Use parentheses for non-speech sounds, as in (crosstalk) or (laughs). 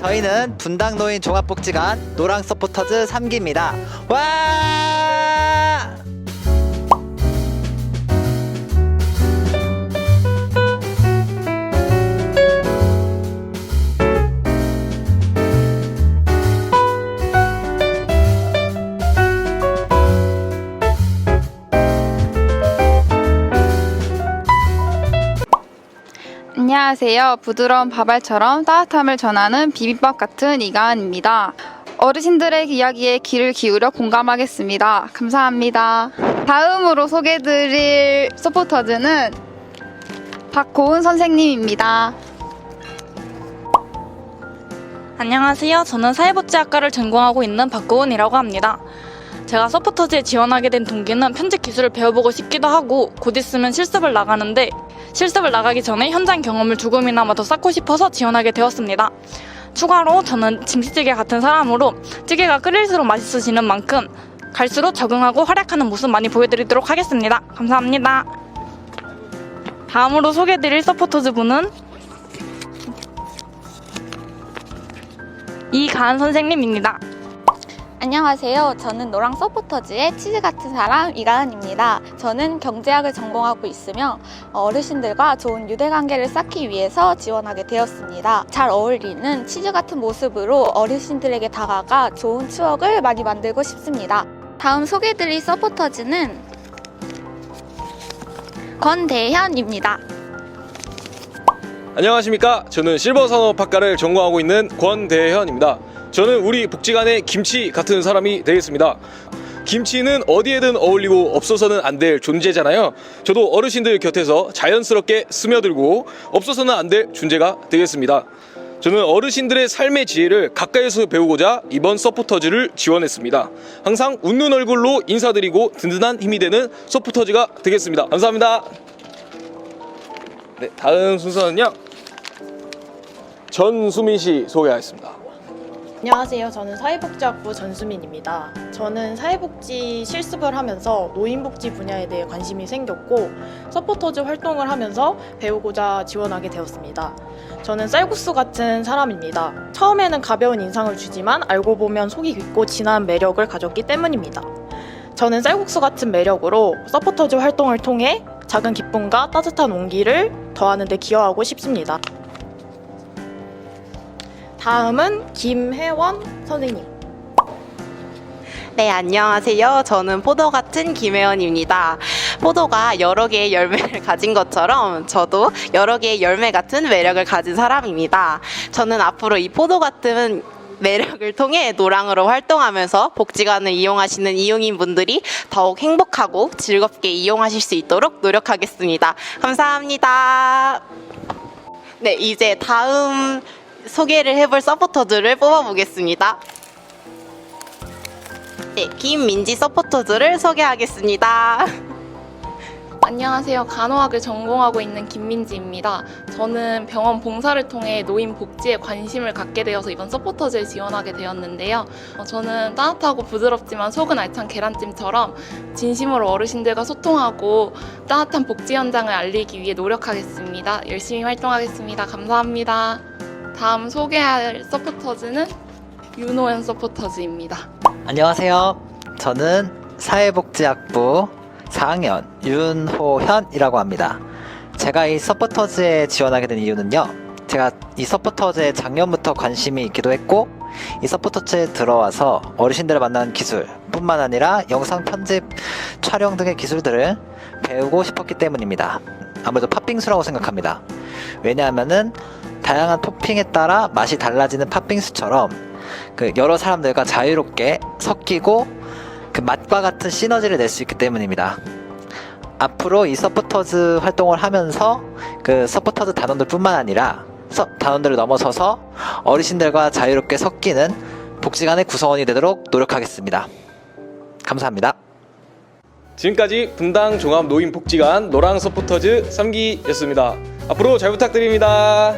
저희는 분당 노인 종합복지관 노랑 서포터즈 3기입니다. 와! 안녕하세요. 부드러운 밥알처럼 따뜻함을 전하는 비빔밥 같은 이가은입니다. 어르신들의 이야기에 귀를 기울여 공감하겠습니다. 감사합니다. 다음으로 소개드릴 서포터즈는 박고은 선생님입니다. 안녕하세요. 저는 사회복지학과를 전공하고 있는 박고은이라고 합니다. 제가 서포터즈에 지원하게 된 동기는 편집 기술을 배워보고 싶기도 하고 곧 있으면 실습을 나가는데 실습을 나가기 전에 현장 경험을 조금이나마 더 쌓고 싶어서 지원하게 되었습니다. 추가로 저는 김치찌개 같은 사람으로 찌개가 끓일수록 맛있어지는 만큼 갈수록 적응하고 활약하는 모습 많이 보여드리도록 하겠습니다. 감사합니다. 다음으로 소개드릴 서포터즈 분은 이가은 선생님입니다. 안녕하세요. 저는 노랑 서포터즈의 치즈 같은 사람 이가은입니다. 저는 경제학을 전공하고 있으며 어르신들과 좋은 유대 관계를 쌓기 위해서 지원하게 되었습니다. 잘 어울리는 치즈 같은 모습으로 어르신들에게 다가가 좋은 추억을 많이 만들고 싶습니다. 다음 소개드릴 서포터즈는 권대현입니다. 안녕하십니까. 저는 실버 산업학과를 전공하고 있는 권대현입니다. 저는 우리 복지관의 김치 같은 사람이 되겠습니다. 김치는 어디에든 어울리고 없어서는 안 될 존재잖아요. 저도 어르신들 곁에서 자연스럽게 스며들고 없어서는 안 될 존재가 되겠습니다. 저는 어르신들의 삶의 지혜를 가까이서 배우고자 이번 서포터즈를 지원했습니다. 항상 웃는 얼굴로 인사드리고 든든한 힘이 되는 서포터즈가 되겠습니다. 감사합니다. 네, 다음 순서는요. 전수민 씨 소개하겠습니다. 안녕하세요. 저는 사회복지학부 전수민입니다. 저는 사회복지 실습을 하면서 노인복지 분야에 대해 관심이 생겼고 서포터즈 활동을 하면서 배우고자 지원하게 되었습니다. 저는 쌀국수 같은 사람입니다. 처음에는 가벼운 인상을 주지만 알고 보면 속이 깊고 진한 매력을 가졌기 때문입니다. 저는 쌀국수 같은 매력으로 서포터즈 활동을 통해 작은 기쁨과 따뜻한 온기를 더하는 데 기여하고 싶습니다. 다음은 김혜원 선생님. 네, 안녕하세요. 저는 포도 같은 김혜원입니다. 포도가 여러 개의 열매를 (laughs) 가진 것처럼 저도 여러 개의 열매 같은 매력을 가진 사람입니다. 저는 앞으로 이 포도 같은 매력을 통해 노랑으로 활동하면서 복지관을 이용하시는 이용인 분들이 더욱 행복하고 즐겁게 이용하실 수 있도록 노력하겠습니다. 감사합니다. 네, 이제 다음 소개를 해볼 서포터들을 뽑아보겠습니다. 네, 김민지 서포터즈를 소개하겠습니다. (laughs) 안녕하세요. 간호학을 전공하고 있는 김민지입니다. 저는 병원 봉사를 통해 노인 복지에 관심을 갖게 되어서 이번 서포터즈에 지원하게 되었는데요. 어, 저는 따뜻하고 부드럽지만 속은 알찬 계란찜처럼 진심으로 어르신들과 소통하고 따뜻한 복지 현장을 알리기 위해 노력하겠습니다. 열심히 활동하겠습니다. 감사합니다. 다음 소개할 서포터즈는 윤호연 서포터즈입니다. 안녕하세요. 저는 사회복지학부 4학년 윤호현이라고 합니다. 제가 이 서포터즈에 지원하게 된 이유는요. 제가 이 서포터즈에 작년부터 관심이 있기도 했고 이 서포터즈에 들어와서 어르신들을 만나는 기술 뿐만 아니라 영상 편집, 촬영 등의 기술들을 배우고 싶었기 때문입니다. 아무래도 팥빙수라고 생각합니다. 왜냐하면은 다양한 토핑에 따라 맛이 달라지는 팥빙수처럼 그 여러 사람들과 자유롭게 섞이고 그 맛과 같은 시너지를 낼 수 있기 때문입니다. 앞으로 이 서포터즈 활동을 하면서 그 서포터즈 단원들뿐만 아니라 서- 단원들을 넘어서서 어르신들과 자유롭게 섞이는 복지관의 구성원이 되도록 노력하겠습니다. 감사합니다. 지금까지 분당 종합 노인 복지관 노랑 서포터즈 3기였습니다. 앞으로 잘 부탁드립니다.